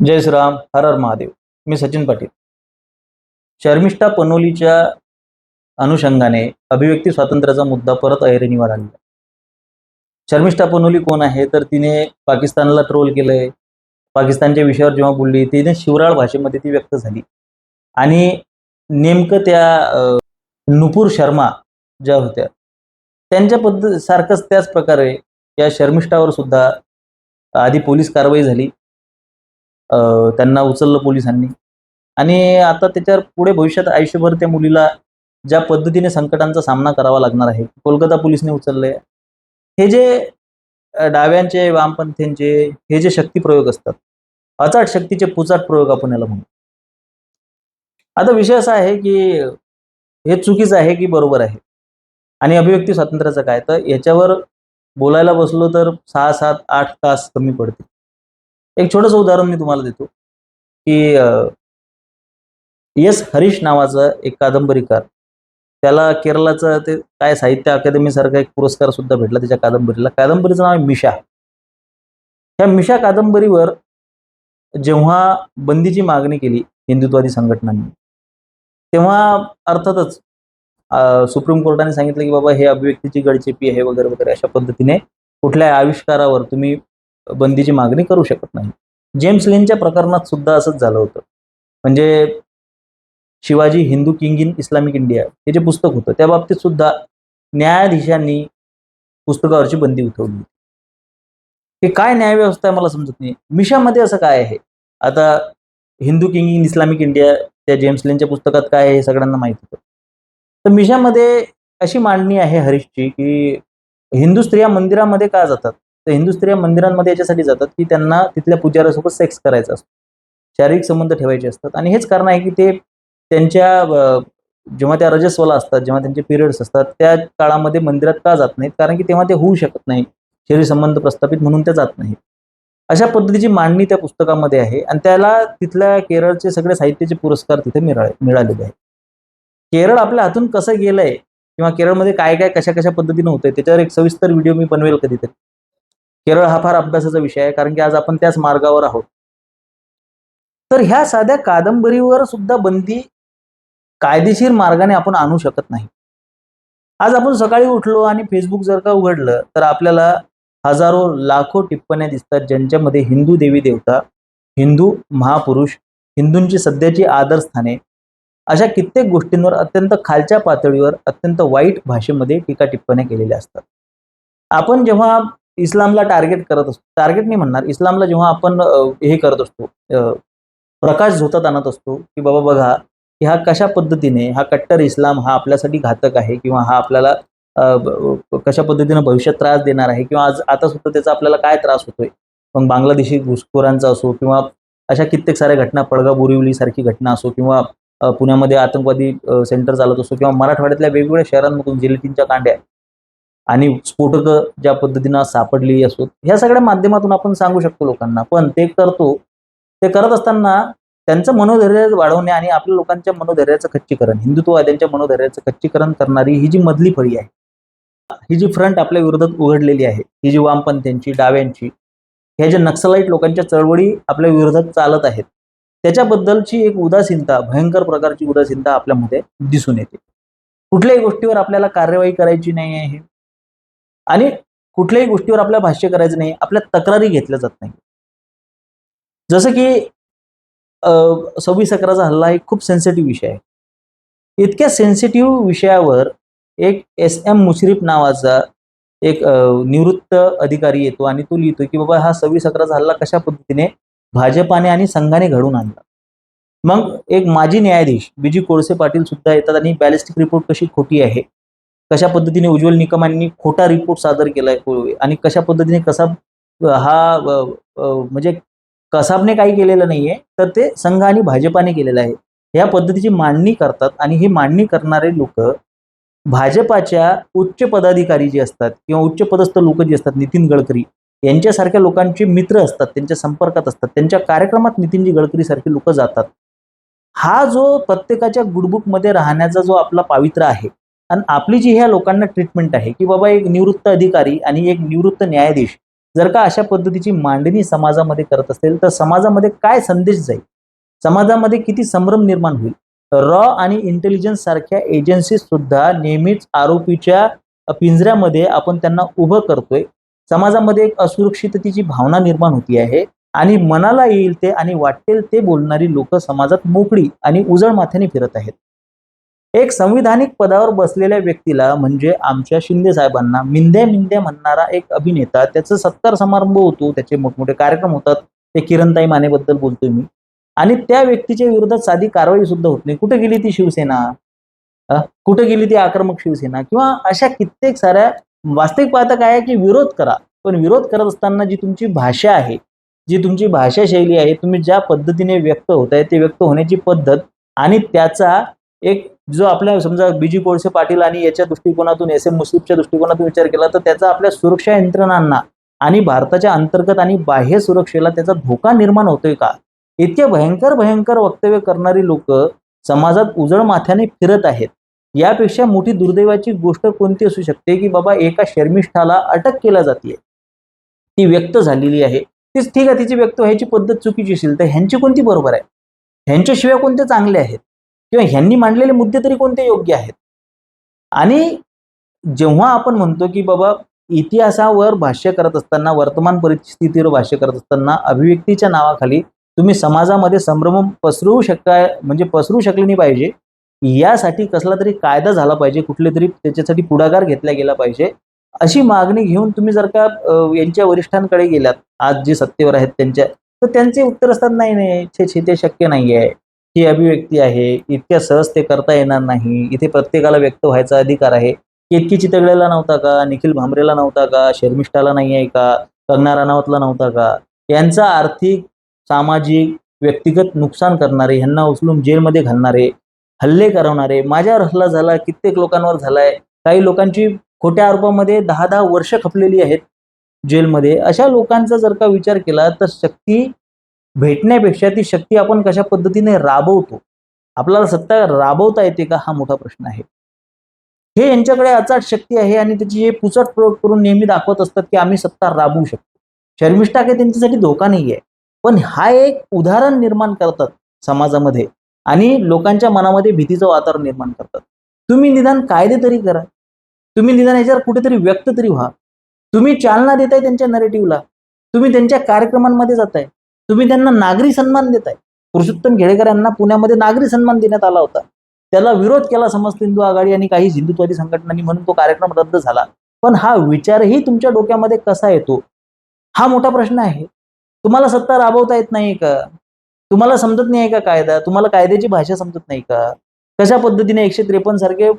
जय श्रीराम हर हर महादेव. मी सचिन पाटील. शर्मिष्ठा पनोलीच्या अनुषंगाने अभिव्यक्ती स्वातंत्र्याचा मुद्दा परत ऐरणीवर आलेला शर्मिष्ठा पनोली कोण आहे? तर तिने पाकिस्तानला ट्रोल केलंय. पाकिस्तानच्या विषयावर जेव्हा बोलली तिने शिवराळ भाषेमध्ये ती व्यक्त झाली. आणि नेमकं त्या नुपूर शर्मा ज्या होत्या त्यांच्या पद्धत सारखंच त्याच प्रकारे या शर्मिष्ठावर सुद्धा आधी पोलीस कारवाई झाली. त्यांना उचललं पोलिसांनी. आणि आता त्याच्यावर पुढे भविष्यात आयुष्यभर त्या मुलीला ज्या पद्धतीने संकटांचा सामना करावा लागणार आहे कोलकाता पोलिसने उचलले हे जे डाव्यांचे वामपंथ्यांचे हे जे शक्तीप्रयोग असतात अचाट शक्तीचे पुचाट प्रयोग आपण याला म्हणू. आता विषय असा आहे की हे चुकीचं आहे की बरोबर आहे? आणि अभिव्यक्ती स्वातंत्र्याचं काय? तर याच्यावर बोलायला बसलो तर सहा सात आठ तास कमी पडते एक छोटंसं उदाहरण मी तुम्हाला देतो की एस हरीश नावाचा एक कादंबरीकार त्याला केरळाचं ते काय साहित्य अकादमीसारखा एक पुरस्कार सुद्धा भेटला त्याच्या कादंबरीला. कादंबरीचं नाव आहे मिशा. ह्या मिशा कादंबरीवर जेव्हा बंदीची मागणी केली हिंदुत्वादी संघटनांनी तेव्हा अर्थातच सुप्रीम कोर्टाने सांगितलं की बाबा हे अभिव्यक्तीची गडचेपी आहे वगैरे वगैरे अशा पद्धतीने कुठल्या आविष्कारावर तुम्ही बंदीची मागणी करू शकत नाही. जेम्स लिनच्या प्रकरणात सुद्धा असंच झालं होतं. म्हणजे Shivaji Hindu king in Islamic India हे जे पुस्तक होतं त्या बाबतीत सुद्धा न्यायाधीशांनी पुस्तकावरची बंदी उठवली. हे काय न्यायव्यवस्था आहे मला समजत नाही. मिशामध्ये असं काय आहे? आता Hindu king in Islamic India त्या जेम्स लेनच्या पुस्तकात काय आहे हे सगळ्यांना माहीत होतं. तर मिशामध्ये अशी मांडणी आहे हरीशची की हिंदू स्त्रिया मंदिरामध्ये का जातात? तर हिंदू स्त्रिया मंदिरांमध्ये याच्यासाठी जातात की त्यांना तिथल्या पुजाऱ्यासोबत सेक्स करायचा असतो. शारीरिक संबंध ठेवायचे असतात. आणि हेच कारण आहे की ते त्यांच्या जेव्हा त्या रजस्वला असतात जेव्हा त्यांचे पिरियड्स असतात त्या काळामध्ये मंदिरात का जात नाहीत? कारण की तेव्हा ते होऊ शकत नाही. शरीर संबंध प्रस्थापित म्हणून ते जात नाहीत. अशा पद्धतीची मांडणी त्या पुस्तकामध्ये आहे. आणि त्याला तिथल्या केरळचे सगळे साहित्याचे पुरस्कार तिथे मिळाले मिळालेले आहेत. केरळ आपल्या हातून कसं गेलंय? किंवा केरळमध्ये काय काय कशा कशा पद्धतीनं होतंय? त्याच्यावर एक सविस्तर व्हिडिओ मी बनवेल कधीतरी केरळ हा फार अभ्यासाचा विषय आहे कारण की आज आपण त्याच मार्गावर आहोत. तर ह्या साध्या कादंबरीवर सुद्धा बंदी कायदेशीर मार्गाने आपण आणू शकत नाही. आज आपण सकाळी उठलो आणि फेसबुक जर का उघडलं तर आपल्याला हजारो लाखो टिप्पण्या दिसतात ज्यांच्यामध्ये हिंदू देवी देवता हिंदू महापुरुष हिंदूंची सध्याची आदरस्थाने अशा कित्येक गोष्टींवर अत्यंत खालच्या पातळीवर अत्यंत वाईट भाषेमध्ये टीका टिप्पण्या केलेल्या असतात. आपण जेव्हा इस्लामला टार्गेट करत असतो. टार्गेट नाही म्हणणार इस्लामला जेव्हा आपण हे करत असतो प्रकाश झोतात आणत असतो की बाबा बघा की हा कशा पद्धतीने हा कट्टर इस्लाम हा आपल्यासाठी घातक आहे किंवा हा आपल्याला अ, कशा पद्धतीने भविष्यात त्रास देणार आहे किंवा आज आता सुद्धा त्याचा आपल्याला काय त्रास होतोय? मग बांगलादेशी घुसखोरांचा असो किंवा अशा कित्येक साऱ्या घटना पडगा बोरिवली सारखी घटना असो किंवा पुण्यामध्ये आतंकवादी सेंटर चालत असो किंवा मराठवाड्यातल्या वेगवेगळ्या शहरांमधून जिलेटिनच्या कांड्या आणि स्फोटकं ज्या पद्धतीनं सापडली असो ह्या सगळ्या माध्यमातून आपण सांगू शकतो लोकांना. पण ते करतो ते करत असताना त्यांचं मनोधैर्य वाढवणे आणि आपल्या लोकांच्या मनोधैर्याचं खच्चीकरण हिंदुत्ववाद्यांच्या मनोधैर्याचं खच्चीकरण करणारी ही जी मधली फळी आहे ही जी फ्रंट आपल्या विरोधात उघडलेली आहे ही जी वामपंथ्यांची डाव्यांची ह्या ज्या नक्सलाईट लोकांच्या चळवळी आपल्या विरोधात चालत आहेत त्याच्याबद्दलची एक उदासीनता भयंकर प्रकारची उदासीनता आपल्यामध्ये दिसून येते. कुठल्याही गोष्टीवर आपल्याला कार्यवाही करायची नाही आहे. आणि कुठल्याही गोष्टीवर आपल्या भाष्य करायचं नाही आपल्या तक्रारी घेतल्या जात नाही जसं की सव्वीस अकराचा हल्ला हे एक खूप सेन्सिटिव्ह विषय आहे. इतक्या सेन्सिटिव्ह विषयावर एक एस एम मुश्रीफ नावाचा एक निवृत्त अधिकारी येतो आणि तो लिहितो की बाबा हा सव्वीस अकराचा हल्ला कशा पद्धतीने भाजपाने आणि संघाने घडून आणला. मग एक माजी न्यायाधीश बीजी कोळसे पाटील सुद्धा येतात आणि बॅलिस्टिक रिपोर्ट कशी खोटी आहे कशा पद्धतीने उज्ज्वल निकमांनी खोटा रिपोर्ट सादर केलाय हो, आणि कशा पद्धतीने कसाब हा म्हणजे कसाबने काही केलेलं नाहीये तर ते संघ आणि भाजपाने केलेलं आहे. या पद्धतीची मांडणी करतात आणि ही मांडणी करणारे लोक भाजपाच्या उच्च पदाधिकारी जे असतात किंवा उच्च पदस्थ लोक जे असतात नितीन गडकरी यांच्यासारख्या लोकांचे मित्र असतात त्यांच्या संपर्कात असतात त्यांच्या कार्यक्रमात नितीनजी गडकरी सारखे लोक जातात. हा जो प्रत्येकाच्या गुडबुकमध्ये राहण्याचा जो आपला पावित्र्य आहे आणि आपली जी ह्या लोकांना ट्रीटमेंट आहे की बाबा एक निवृत्त अधिकारी आणि एक निवृत्त न्यायाधीश जर का अशा पद्धतीची मांडणी समाजामध्ये करत असेल तर समाजामध्ये काय संदेश जाईल? समाजामध्ये किती संभ्रम निर्माण होईल? रॉ आणि इंटेलिजन्स सारख्या एजन्सी सुद्धा नेहमीच आरोपीच्या पिंजऱ्यामध्ये आपण त्यांना उभं करतोय. समाजामध्ये एक असुरक्षिततेची भावना निर्माण होती आहे आणि मनाला येईल ते आणि वाटेल ते बोलणारी लोक समाजात मोकळी आणि उजळ माथ्याने फिरत आहेत. एक संविधानिक पदावर बसलेल्या व्यक्तीला म्हणजे आमच्या शिंदे साहेबांना मिंद्या मिंद्या म्हणणारा एक अभिनेता त्याचा सत्कार समारंभ होतो त्याचे मोठमोठे कार्यक्रम होतात. ते किरणताई मानेबद्दल बोलतोय मी. आणि त्या व्यक्तीच्या विरोधात साधी कारवाई सुद्धा होत नाही. कुठे गेली ती शिवसेना? कुठे गेली ती आक्रमक शिवसेना? किंवा अशा कित्येक साऱ्या वास्तविक पाहता काय आहे की विरोध करा. पण विरोध करत असताना जी तुमची भाषा आहे जी तुमची भाषा शैली आहे तुम्ही ज्या पद्धतीने व्यक्त होत आहे ते व्यक्त होण्याची पद्धत आणि त्याचा एक जो आपल्या समजा बीजी कोळसे पाटील आणि याच्या दृष्टिकोनातून एस एम मुस्लिमच्या दृष्टिकोनातून विचार केला तर त्याचा आपल्या सुरक्षा यंत्रणांना आणि भारताच्या अंतर्गत आणि बाह्य सुरक्षेला त्याचा धोका निर्माण होतोय का? इतके भयंकर भयंकर वक्तव्य करणारी लोक समाजात उजळ माथ्याने फिरत आहेत. यापेक्षा मोठी दुर्दैवाची गोष्ट कोणती असू शकते की बाबा एका शर्मिष्ठाला अटक केल्या जाते ती व्यक्त झालेली आहे. तीच ठीक आहे तिची व्यक्त व्हायची पद्धत चुकीची असेल तर ह्यांची कोणती बरोबर आहे? ह्यांच्याशिवाय कोणते चांगले आहेत? किंवा ह्यांनी मांडलेले मुद्दे तरी कोणते योग्य आहेत? आणि जेव्हा आपण म्हणतो की बाबा इतिहासावर भाष्य करत असताना वर्तमान परिस्थितीवर भाष्य करत असताना अभिव्यक्तीच्या नावाखाली तुम्ही समाजामध्ये संभ्रम पसरवू शकता म्हणजे पसरू शकले नाही पाहिजे यासाठी कसला तरी कायदा झाला पाहिजे कुठले तरी त्याच्यासाठी पुढाकार घेतला गेला पाहिजे अशी मागणी घेऊन तुम्ही जर का यांच्या वरिष्ठांकडे गेलात आज जे सत्तेवर आहेत त्यांच्या तर त्यांचे उत्तर असतात नाही नाही छे छे ते शक्य नाही आहे ही अभिव्यक्ती आहे. इतक्या सहज ते करता येणार नाही. इथे प्रत्येकाला व्यक्त व्हायचा अधिकार आहे. केतकी चितगडेला नव्हता का? निखिल भांबरेला नव्हता का? शर्मिष्ठाला नाही आहे का? कंगना राणावतला नव्हता का? यांचा आर्थिक सामाजिक व्यक्तिगत नुकसान करणारे ह्यांना उचलून जेलमध्ये घालणारे हल्ले करवणारे माझ्यावर हल्ला झाला कित्येक लोकांवर झालाय. काही लोकांची खोट्या आरोपामध्ये दहा दहा वर्ष खपलेली आहेत जेलमध्ये. अशा लोकांचा जर का विचार केला तर शक्ती भेटण्यापेक्षा ती शक्ती आपण कशा पद्धतीने राबवतो? आपल्याला सत्ता राबवता येते का? हा मोठा प्रश्न आहे. हे यांच्याकडे अचाट शक्ती आहे आणि त्याची हे पुचट प्रयोग करून नेहमी दाखवत असतात की आम्ही सत्ता राबवू शकतो. शर्मिष्ठा काही त्यांच्यासाठी धोका नाही आहे पण हा एक उदाहरण निर्माण करतात समाजामध्ये आणि लोकांच्या मनामध्ये भीतीचं वातावरण निर्माण करतात. तुम्ही निदान कायदे तरी करा. तुम्ही निदान याच्यावर कुठेतरी व्यक्त तरी व्हा. तुम्ही चालना देताय त्यांच्या नरेटिव्हला तुम्ही त्यांच्या कार्यक्रमांमध्ये जाताय. तुम्ही त्यांना नागरी सन्मान देताय. पुरुषोत्तम घेडेकर यांना पुण्यामध्ये नागरी सन्मान देण्यात आला होता. त्याला विरोध केला समस्त हिंदू आघाडी आणि काही हिंदुत्वादी संघटनांनी म्हणून तो कार्यक्रम रद्द झाला. पण हा विचारही तुमच्या डोक्यामध्ये कसा येतो? हा मोठा प्रश्न आहे. तुम्हाला सत्ता राबवता येत नाही का? तुम्हाला समजत नाही का कायदा? तुम्हाला कायद्याची भाषा समजत नाही का? कशा पद्धतीने एकशे त्रेपन्न सारखे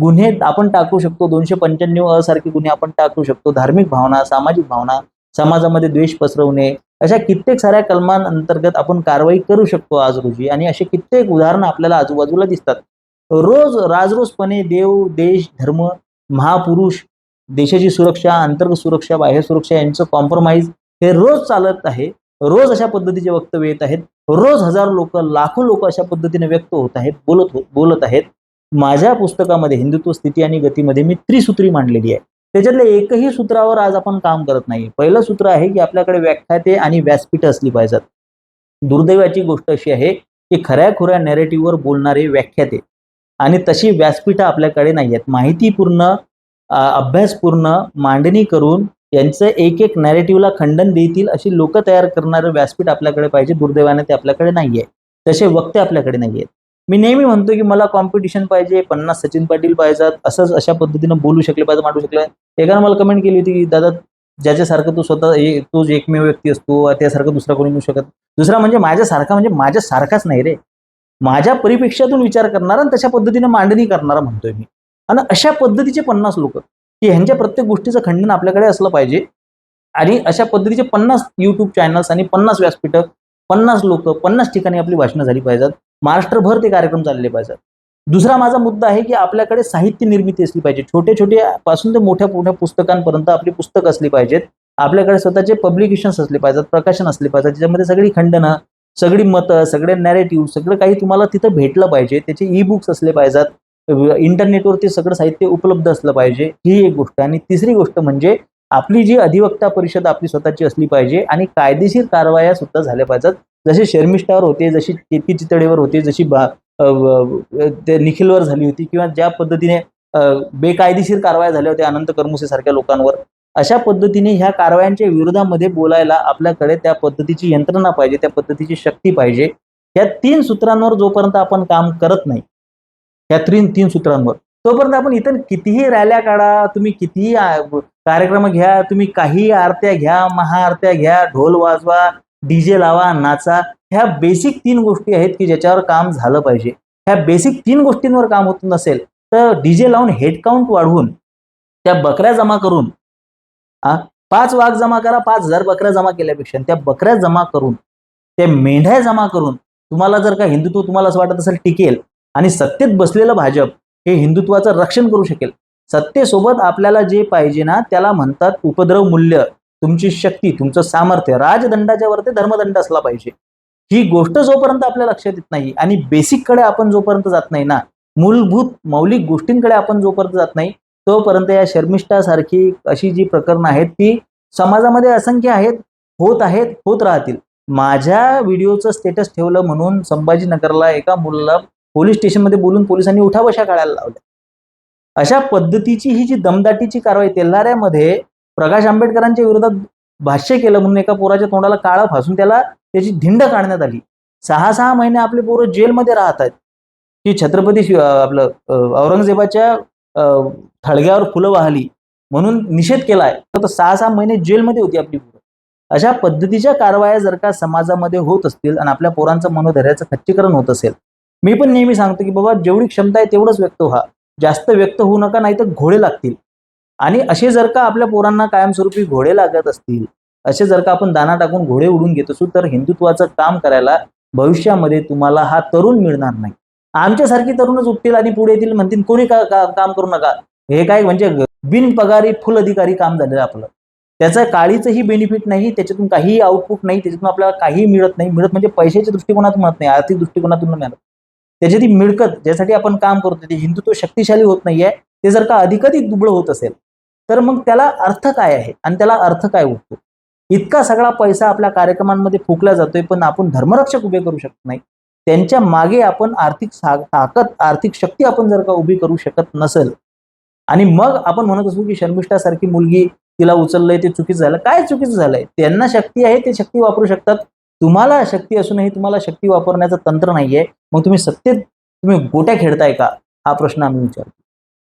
गुन्हे आपण टाकू शकतो? दोनशे पंच्याण्णव असारखे सारखे गुन्हे आपण टाकू शकतो? धार्मिक भावना सामाजिक भावना समाजामध्ये द्वेष पसरवणे अशा कित्येक साऱ्या कलमांअंतर्गत आपण कारवाई करू शकतो आज रोजी. आणि असे कित्येक उदाहरणं आपल्याला आजूबाजूला दिसतात. रोज राजरोजपणे देव देश धर्म महापुरुष देशाची सुरक्षा अंतर्गत सुरक्षा बाह्य सुरक्षा यांचं कॉम्प्रोमाइज हे रोज चालत आहे. रोज अशा पद्धतीचे वक्तव्य येत आहेत. रोज हजार लोक लाखो लोक अशा पद्धतीने व्यक्त होत आहेत बोलत हो बोलत आहेत. माझ्या पुस्तकामध्ये हिंदुत्व स्थिती आणि गतीमध्ये मी त्रिसूत्री मांडलेली आहे. त्याच्यातल्या एकही सूत्रावर आज आपण काम करत नाही. पहिलं सूत्र आहे की आपल्याकडे व्याख्याते आणि व्यासपीठ असली पाहिजेत. दुर्दैवाची गोष्ट अशी आहे की खऱ्या खुऱ्या नॅरेटिव्हवर बोलणारे व्याख्याते आणि तशी व्यासपीठं आपल्याकडे नाही आहेत माहितीपूर्ण अभ्यासपूर्ण मांडणी करून यांचं एक एक नॅरेटिव्हला खंडन देतील अशी लोक तयार करणारं व्यासपीठ आपल्याकडे पाहिजे. दुर्दैवाने ते आपल्याकडे नाही आहे तसे वक्ते आपल्याकडे नाही आहेत मी नेहमी म्हणतो की मला कॉम्पिटिशन पाहिजे पन्नास सचिन पाटील पाहिजेत असंच अशा पद्धतीनं बोलू शकले पाहिजे मांडू शकले. एकानं मला कमेंट केली होती की दादा ज्याच्यासारखं तू स्वतः ए- तोच एकमेव व्यक्ती असतो त्यासारखं दुसरा कोणी मिळू शकत. दुसरा म्हणजे माझ्यासारखा म्हणजे माझ्यासारखाच नाही रे. माझ्या परिपेक्षातून विचार करणारा आणि तशा पद्धतीने मांडणी करणारा म्हणतोय मी. आणि अशा पद्धतीचे पन्नास लोक की ह्यांच्या प्रत्येक गोष्टीचं खंडन आपल्याकडे असलं पाहिजे. आणि अशा पद्धतीचे पन्नास युट्यूब चॅनल्स आणि पन्नास व्यासपीठं पन्नास लोक पन्नास ठिकाणी आपली भाषणं झाली पाहिजेत. महाराष्ट्रभर ते कार्यक्रम चालले पाहिजेत दुसरा माझा मुद्दा आहे की आपल्याकडे साहित्य निर्मिती असली पाहिजे. छोटे छोटे पासून ते मोठ्या मोठ्या पुस्तकांपर्यंत आपली पुस्तकं असली पाहिजेत. आपल्याकडे स्वतःचे पब्लिकेशन्स असले पाहिजेत प्रकाशन असले पाहिजेत. ज्याच्यामध्ये सगळी खंडनं सगळी मतं सगळे नॅरेटिव्ह सगळं काही तुम्हाला तिथं भेटलं पाहिजे. त्याचे ई बुक्स असले पाहिजेत. इंटरनेटवरती सगळं साहित्य उपलब्ध असलं पाहिजे. ही एक गोष्ट. आणि तिसरी गोष्ट म्हणजे आपली जी अधिवक्ता परिषद आपली स्वतःची असली पाहिजे आणि कायदेशीर कारवाया सुद्धा झाल्या पाहिजेत. जसे शर्मिष्ठावर होते जशी केतकी चितळेवर होते जशी बा ते निखिलवर झाली होती किंवा ज्या पद्धतीने बेकायदेशीर कारवाया झाल्या होत्या अनंत करमुसे सारख्या लोकांवर अशा पद्धतीने ह्या कारवायांच्या विरोधामध्ये बोलायला आपल्याकडे त्या पद्धतीची यंत्रणा पाहिजे त्या पद्धतीची शक्ती पाहिजे. या तीन सूत्रांवर जोपर्यंत आपण काम करत नाही या तीन तीन सूत्रांवर तोपर्यंत आपण इतर कितीही रॅल्या काढा तुम्ही कितीही कार्यक्रम घ्या तुम्ही काही आरत्या घ्या महाआरत्या घ्या ढोल वाजवा डीजे लावा नाचा. ह्या बेसिक तीन गोष्टी आहेत की ज्याच्यावर काम झालं पाहिजे. ह्या बेसिक तीन गोष्टींवर काम होत नसेल तर डीजे लावून हेड काउंट वाढवून त्या बकऱ्या जमा करून आ, पाच वाघ जमा करा पाच हजार बकऱ्या जमा केल्यापेक्षा त्या बकऱ्या जमा करून त्या मेंढ्या जमा करून तुम्हाला जर का हिंदुत्व तुम्हाला असं वाटत असेल टिकेल आणि सत्तेत बसलेलं भाजप हे हिंदुत्वाचं रक्षण करू शकेल सत्तेसोबत आपल्याला जे पाहिजे ना त्याला म्हणतात उपद्रव मूल्य. तुमची शक्ती तुमचं सामर्थ्य राजदंडाच्या वरती धर्मदंड असला पाहिजे. ही गोष्ट जोपर्यंत आपल्या लक्षात येत नाही आणि बेसिककडे आपण जोपर्यंत जात नाही ना मूलभूत मौलिक गोष्टींकडे आपण जोपर्यंत जात नाही तोपर्यंत या शर्मिष्ठासारखी अशी जी प्रकरणं आहेत ती समाजामध्ये असंख्य आहेत होत आहेत होत राहतील. माझ्या व्हिडिओचं स्टेटस ठेवलं म्हणून संभाजीनगरला एका मुलाला पोलीस स्टेशनमध्ये बोलून पोलिसांनी उठाबशा काढायला लावल्या. अशा पद्धतीची ही जी दमदाटीची कारवाई तेल्हाऱ्यामध्ये प्रकाश आंबेडकरांच्या विरोधात भाष्य केलं म्हणून एका पोराच्या तोंडाला काळा फासून त्याला त्याची धिंड काढण्यात आली. सहा सहा महिने आपले पोरं जेलमध्ये राहत आहेत. की छत्रपती शिव आपलं औरंगजेबाच्या थडग्यावर फुलं वाहली म्हणून निषेध केलाय. तर सहा सहा महिने जेलमध्ये होती आपली पोरं. अशा पद्धतीच्या कारवाया जर का समाजामध्ये होत असतील आणि आपल्या पोरांचं मनोधैर्याचं खच्चीकरण होत असेल मी पण नेहमी सांगतो की बाबा जेवढी क्षमता आहे तेवढंच व्यक्त व्हा. जास्त व्यक्त होऊ नका नाही तर घोडे लागतील. आणि असे जर का आपल्या पोरांना कायमस्वरूपी घोडे लागत असतील असे जर का आपण दाना टाकून घोडे उडून घेत असू तर हिंदुत्वाचं काम करायला भविष्यामध्ये तुम्हाला हा तरुण मिळणार नाही. आमच्यासारखी तरुणच उठतील आणि पुढे येतील म्हणतील कोणी का, का- काम करू नका. हे काय म्हणजे बिनपगारी फुल अधिकारी काम झालेलं आपलं. त्याचं काळीचंही बेनिफिट नाही त्याच्यातून काहीही आउटपुट नाही त्याच्यातून आपल्याला काही मिळत नाही. मिळत म्हणजे पैशाच्या दृष्टिकोनातून मिळत नाही आर्थिक दृष्टिकोनातून नाही मिळत. त्याची ती मिळकत ज्यासाठी आपण काम करतो ते हिंदुत्व शक्तिशाली होत नाहीये. ते जर का अधिकाधिक दुबळं होत असेल तर मग त्याला अर्थ काय आहे? आणि त्याला अर्थ काय उठतो इतका सगळा पैसा आपल्या कार्यक्रमांमध्ये फुकला जातोय पण आपण धर्मरक्षक उभे करू शकत नाही. त्यांच्या मागे आपण आर्थिक ताकद आर्थिक शक्ती आपण जर का उभी करू शकत नसेल आणि मग आपण म्हणत असू की शर्मिष्ठासारखी मुलगी तिला उचललंय ते चुकीचं झालं. काय चुकीचं झालंय? त्यांना शक्ती आहे ते शक्ती वापरू शकतात. तुम्हाला शक्ती असूनही तुम्हाला शक्ती वापरण्याचं तंत्र नाहीये. मग तुम्ही सत्तेत तुम्ही गोट्या खेळताय का? हा प्रश्न आम्ही विचारतो.